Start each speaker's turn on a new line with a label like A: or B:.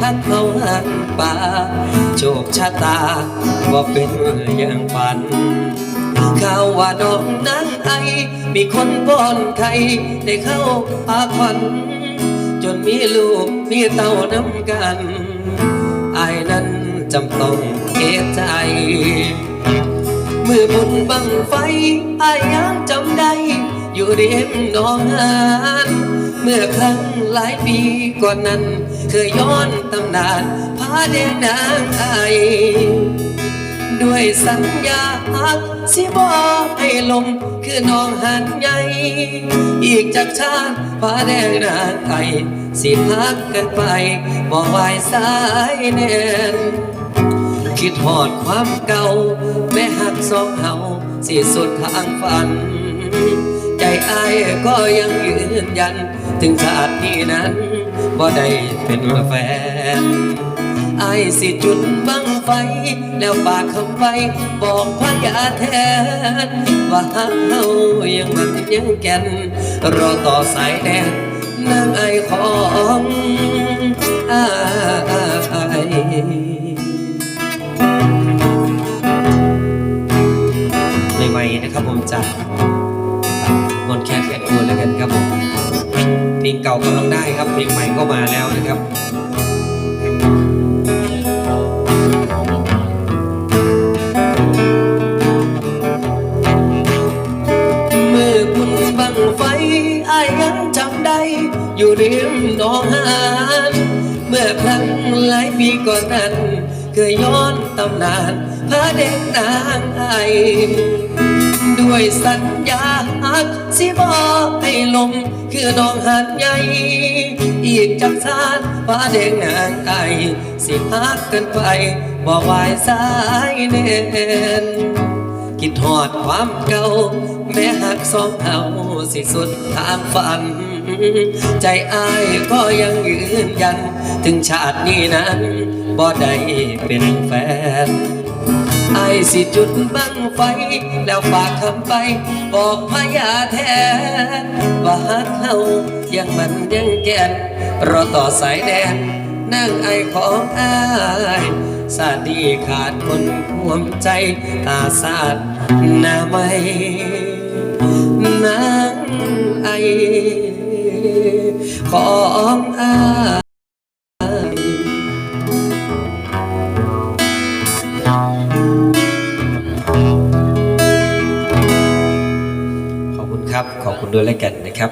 A: ทักเขาหันป่าโชคชะตาบ่เป็นอย่างฝันข่าวว่าน้องนั้นไอ มีคนป้อนไข่ได้เข้าปากควัน จนมีลูกมีเต้าน้ำกันไอนั้นจำต้องเกใจมือบุญบังไฟไอายยังจำได้ อยู่เริมหนองหานเมื่อครั้ง หลายปีก่อนนั้น เคยย้อนตำนานพาแดงนางไอด้วยสัญญาหักสิบอให้ลมคือน้องหันใหญ่อีกจากชาติฟ้าแดงนางไทยสิพักกันไปบ่ไหวสายแน่นคิดหอดความเก่า แม่หักสองเฮาสิสุดทางฝัน ก็ยังยืนยัน ถึงชาตินี้นั้นบ่ได้เป็นแฟนไอ้สิจุดบังไฟ แล้วปากคำไปบอกพยาแทน ว่าหักเฮายังมันยังแก่น รอต่อสายแดนนางไอของอายใหม่ๆนะครับผมจากมนแค ทแอนคูแล้วกันครับผมเพลงเก่าก็ร้องได้ครับเพลงใหม่ก็มาแล้วนะครับมือบุญบังไฟอายยังจำได้อยู่ริมหนองหานเมื่อครั้งหลายปีก่อนนั้น เคยย้อนตำนานพระเด็กนางไอ ด้วยสัญญาหักสิบอกให้ลม คือน้องหันใหญ่อีกจากชาติฟ้าแดงนางไอสิพักกันไปบอกวายสายเน่นคิดหอดความเก่า แม่หักสองเอาสิสุดทางฝัน ใจอายก็ยังยืนยัน ถึงชาตินี้นั้นบ่ได้เป็นแฟน ไอสิจุดบังไฟ แล้วฝากคำไป บอกพยาแทนว่าฮักเฮายังมันยังแก่นรอต่อสายแดนนั่งไอของอายสาดีขาดคนควมใจตาสาดหน้าไม่ ครับ ขอบคุณด้วยแล้วกันนะครับ